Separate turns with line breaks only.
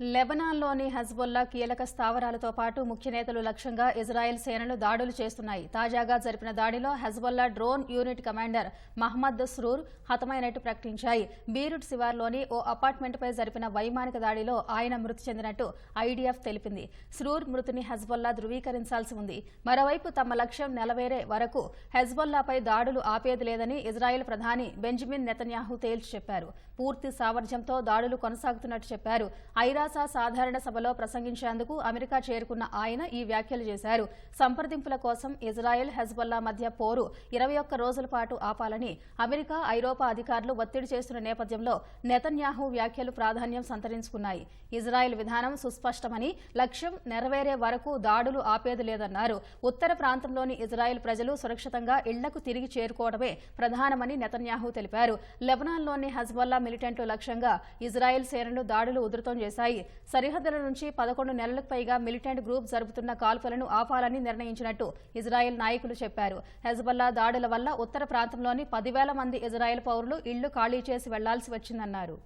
లెబనాన్లోని హజ్బుల్లా కీలక స్థావరాలతో పాటు ముఖ్య నేతలు లక్ష్యంగా ఇజ్రాయెల్ సేనలు దాడులు చేస్తున్నాయి. తాజాగా జరిపిన దాడిలో Hezbollah drone unit commander Mohammed Srour హతమైనట్టు ప్రకటించాయి. బీరుట్ శివార్లోని ఓ అపార్ట్మెంట్పై జరిపిన వైమానిక దాడిలో ఆయన మృతి చెందినట్టు ఐడీఎఫ్ తెలిపింది. స్రూర్ మృతిని హజ్బుల్లా ధృవీకరించాల్సి ఉంది. మరోవైపు తమ లక్ష్యం నెలవేరే వరకు హెజ్బుల్లాపై దాడులు ఆపేది లేదని ఇజ్రాయెల్ ప్రధాని బెంజమిన్ నెతన్యాహు తేల్చి చెప్పారు. పూర్తి సామర్థ్యంతో దాడులు కొనసాగుతున్నట్టు చెప్పారు. ఐరాస సాధారణ సభలో ప్రసంగించేందుకు అమెరికా చేరుకున్న ఆయన ఈ వ్యాఖ్యలు చేశారు. సంప్రదింపుల కోసం ఇజ్రాయెల్ హెజ్బల్లా మధ్య పోరు ఇరవై ఒక్క రోజుల పాటు ఆపాలని అమెరికా ఐరోపా అధికారులు ఒత్తిడి చేస్తున్న నేపథ్యంలో నెతన్యాహు వ్యాఖ్యలు ప్రాధాన్యం సంతరించుకున్నాయి. ఇజ్రాయెల్ విధానం సుస్పష్టమని లక్ష్యం నెరవేరే వరకు దాడులు ఆపేది లేదన్నారు. ఉత్తర ప్రాంతంలోని ఇజ్రాయెల్ ప్రజలు సురక్షితంగా ఇళ్ళకు తిరిగి చేరుకోవడమే ప్రధానమని నెతన్యాహు తెలిపారు. లెబనాన్లోని హజ్బల్లా మిలిటెంట్లు లక్ష్యంగా ఇజ్రాయెల్ సేనలు దాడులు ఉధృతం చేశాయి. సరిహద్దుల నుంచి పదకొండు నెలలకు పైగా మిలిటెంట్ గ్రూప్ జరుపుతున్న కాల్పులను ఆపాలని నిర్ణయించినట్టు ఇజ్రాయెల్ నాయకులు చెప్పారు. హెజ్బల్లా దాడుల వల్ల ఉత్తర ప్రాంతంలోని పదివేల మంది ఇజ్రాయెల్ పౌరులు ఇళ్ళు ఖాళీ చేసి వెళ్ళాల్సి వచ్చిందన్నారు.